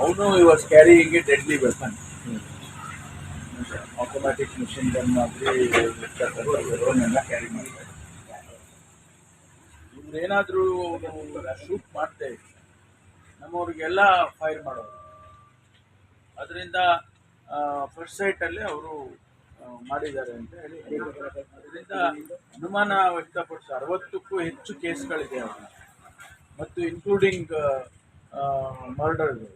ಅವನು ಈ was carrying a deadly weapon automatic machine gun ಆಗಲಿ ಅವನ್ನೆಲ್ಲ ಕ್ಯಾರಿ ಮಾಡ್ತಾರೆ. ಇವ್ರೇನಾದ್ರೂ ಶೂಟ್ ಮಾಡ್ತೇವೆ ನಮ್ಮವ್ರಿಗೆಲ್ಲ ಫೈರ್ ಮಾಡೋರು. ಅದರಿಂದ ಫಸ್ಟ್ ಸೈಟಲ್ಲಿ ಅವರು ಮಾಡಿದ್ದಾರೆ ಅಂತ ಹೇಳಿ ಅದರಿಂದ ಅನುಮಾನ ವ್ಯಕ್ತಪಡಿಸಿ ಅರವತ್ತಕ್ಕೂ ಹೆಚ್ಚು ಕೇಸ್ಗಳಿದೆ ಅವ್ರನ್ನ. ಮತ್ತು ಇನ್ಕ್ಲೂಡಿಂಗ್ ಮರ್ಡರ್ಗಳು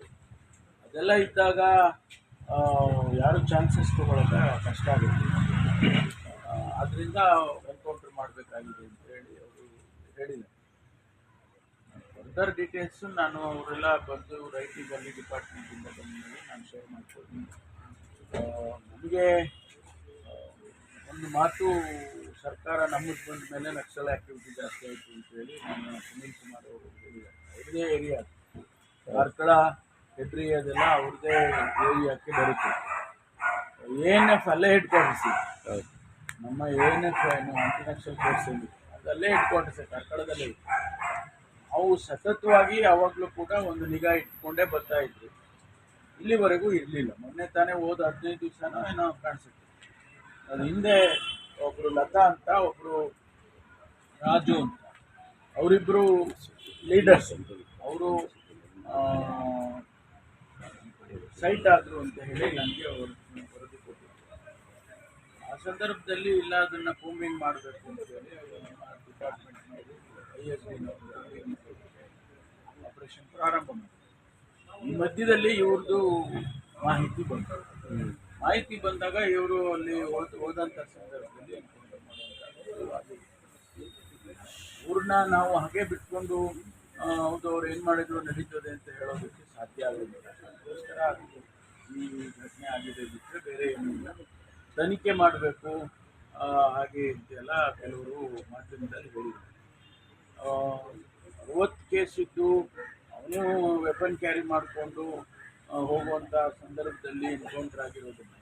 ಅದೆಲ್ಲ ಇದ್ದಾಗ ಯಾರು ಚಾನ್ಸಸ್ ತೊಗೊಳಕ್ಕೆ ಕಷ್ಟ ಆಗುತ್ತೆ. ಅದರಿಂದ ಎನ್ಕೌಂಟರ್ ಮಾಡಬೇಕಾಗಿದೆ ಅಂತ ಹೇಳಿ ಅವರು ಹೇಳಿದ್ದಾರೆ. ಫರ್ದರ್ ಡೀಟೇಲ್ಸು ನಾನು ಅವರೆಲ್ಲ ಬಂದು ರೈಟಿ ಗಲ್ಲಿ ಡಿಪಾರ್ಟ್ಮೆಂಟಿಂದ ಬಂದ ನಾನು ಶೇರ್ ಮಾಡ್ಕೊಡ್ತೀನಿ. ಆ, ನಮಗೆ ಒಂದು ಮಾತು ಸರ್ಕಾರ ನಮಗೆ ಬಂದ ಮೇಲೆ ನಕ್ಸಲ್ ಆ್ಯಕ್ಟಿವಿಟಿ ಜಾಸ್ತಿ ಆಯಿತು ಅಂತೇಳಿ ನಾನು ಸುನೀಲ್ ಕುಮಾರ್ ಅವರು ಹೇಳಿದ್ದಾರೆ. ಅವರದೇ ಏರಿಯಾ ಕಾರ್ಕಳ ಹೆಡ್ರಿ ಅದೆಲ್ಲ ಅವ್ರದ್ದೇ ಏರಿಯಾಕ್ಕೆ ಬರುತ್ತೆ. ಎ ಎನ್ ಎಫ್ ಅಲ್ಲೇ ಹೆಡ್ ಕ್ವಾರ್ಟರ್ಸ್ ನಮ್ಮ ಎ ಎನ್ ಎಫ್ ಏನು ಇಂಟರ್ನ್ಯಾಷನಲ್ ಕೋರ್ಸ್ ಅದಲ್ಲೇ ಹೆಡ್ ಕ್ವಾರ್ಟರ್ಸ್ ಕಾರ್ಕಳದಲ್ಲೇ ಇದೆ ಅವು ಸತತವಾಗಿ ಯಾವಾಗಲೂ ಕೂಡ ಒಂದು ನಿಗಾ ಇಟ್ಕೊಂಡೇ ಬರ್ತಾ ಇದ್ರು. ಇಲ್ಲಿವರೆಗೂ ಇರಲಿಲ್ಲ. ಮೊನ್ನೆ ತಾನೇ ಹೋದ ಹದಿನೈದು ದಿವಸನೋ ಏನೋ ಕಾಣಿಸುತ್ತೆ. ಅದು ಹಿಂದೆ ಒಬ್ಬರು ಲತಾ ಅಂತ ಒಬ್ಬರು ರಾಜು ಅಂತ. ಅವರಿಬ್ಬರು ಲೀಡರ್ಸ್ ಅವರು ಸೈಟ್ ಆದರು ಅಂತ ಹೇಳಿ ನನಗೆ ಅವರು ವರದಿ ಕೊಟ್ಟಿದ್ರು. ಆ ಸಂದರ್ಭದಲ್ಲಿ ಇಲ್ಲ, ಅದನ್ನು ಕೂಂಬಿಂಗ್ ಮಾಡಬೇಕು ಅಂತ ಹೇಳಿ ಐ ಎಸ್ ಆಪರೇಷನ್ ಪ್ರಾರಂಭ ಈ ಮಧ್ಯದಲ್ಲಿ ಇವ್ರದ್ದು ಮಾಹಿತಿ ಬಂತು ಮಾಹಿತಿ ಬಂದಾಗ ಇವರು ಅಲ್ಲಿ ಹೋದ ಹೋದಂಥ ಸಂದರ್ಭದಲ್ಲಿ ಊರನ್ನ. ನಾವು ಹಾಗೆ ಬಿಟ್ಕೊಂಡು ಹೌದು, ಅವ್ರು ಏನು ಮಾಡಿದ್ರು, ನಡೀತದೆ ಅಂತ ಹೇಳೋದಕ್ಕೆ ಸಾಧ್ಯ ಆಗೋದಿಲ್ಲ ಅದಕ್ಕೋಸ್ಕರ ಅದು ಈ ಘಟನೆ ಆಗಿದೆ ಬಿಟ್ಟರೆ ಬೇರೆ ಏನೂ ಇಲ್ಲ ತನಿಖೆ ಮಾಡಬೇಕು. ಹಾಗೆ ಇದೆಲ್ಲ ಕೆಲವರು ಮಾಧ್ಯಮದಲ್ಲಿ ಹೇಳಿದರು ಅರವತ್ತು ಕೇಸ್ ಇದ್ದು ಅವನು ವೆಪನ್ ಕ್ಯಾರಿ ಮಾಡಿಕೊಂಡು ಹೋಗುವಂಥ ಸಂದರ್ಭದಲ್ಲಿ ಎನ್ಕೌಂಟರ್ ಆಗಿರೋದನ್ನ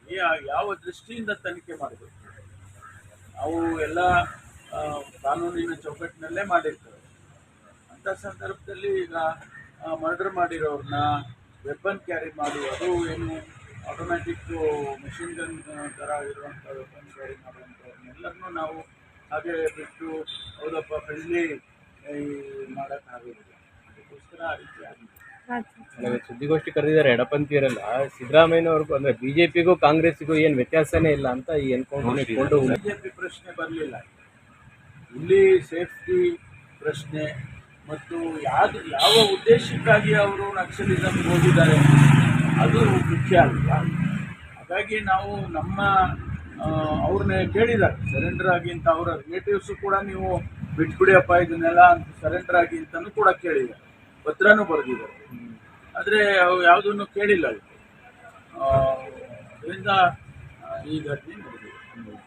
ಯಾವ ದೃಷ್ಟಿಯಿಂದ ತನಿಖೆ ಮಾಡಬೇಕು? ಅವು ಎಲ್ಲ ಕಾನೂನಿನ ಚೌಕಟ್ಟಿನಲ್ಲೇ ಮಾಡಿರ್ತಾರೆ. ಅಂಥ ಸಂದರ್ಭದಲ್ಲಿ ಈಗ ಮರ್ಡರ್ ಮಾಡಿರೋರನ್ನ ವೆಪನ್ ಕ್ಯಾರಿ ಮಾಡುವುದು ಏನು ಆಟೋಮ್ಯಾಟಿಕ್ ಮೆಷಿನ್ ಗನ್ ಥರ ಇರುವಂಥ ವೆಪನ್ಸ್ ಕ್ಯಾರಿ ಮಾಡುವಂಥವ್ರನ್ನೆಲ್ಲರನ್ನೂ ನಾವು ಹಾಗೆ ಬಿಟ್ಟು ಹೌದಪ್ಪ ಫ್ರೆಂಡ್ಲಿ ಮಾಡೋಕ್ಕಾಗೋದಿಲ್ಲ ಅದಕ್ಕೋಸ್ಕರ ಆ ರೀತಿ ಆಗಿದೆ. ಸುದ್ದಿಗೋಷ್ಠಿ ಕರೆದಿದ್ದಾರೆ ಎಡಪಂಥೀಯರೆಲ್ಲ. ಸಿದ್ದರಾಮಯ್ಯನವ್ರಿಗೂ ಅಂದ್ರೆ ಬಿಜೆಪಿಗೂ ಕಾಂಗ್ರೆಸ್ಗೂ ಏನ್ ವ್ಯತ್ಯಾಸನೇ ಇಲ್ಲ ಅಂತ ಈ ಎನ್ಕೌಂಟರ್ ಬಿಜೆಪಿ ಪ್ರಶ್ನೆ ಬರಲಿಲ್ಲ. ಇಲ್ಲಿ ಸೇಫ್ಟಿ ಪ್ರಶ್ನೆ ಮತ್ತು ಯಾವ್ದು ಯಾವ ಉದ್ದೇಶಕ್ಕಾಗಿ ಅವರು ನಕ್ಸಲಿಸಮ್ ಹೋಗಿದ್ದಾರೆ? ಅದು ಮುಖ್ಯ ಅಲ್ವಾ? ಹಾಗಾಗಿ ನಾವು ನಮ್ಮ ಅವ್ರನ್ನೇ ಕೇಳಿದ್ದಾರೆ ಸರೆಂಡರ್ ಆಗಿ ಅಂತ ಅವರ ರಿಲೇಟಿವ್ಸು ಕೂಡ ನೀವು ಬಿಟ್ಬಿಡಿಯಪ್ಪ ಇದನ್ನೆಲ್ಲ ಅಂತ ಸರೆಂಡರ್ ಆಗಿ ಅಂತಲೂ ಕೂಡ ಕೇಳಿದ್ದಾರೆ ಪತ್ರನೂ ಬರೆದಿದ್ದಾರೆ. ಆದರೆ ಅವು ಯಾವುದನ್ನು ಕೇಳಿಲ್ಲ. ಅದರಿಂದ ಆ, ಈ ಘಟನೆ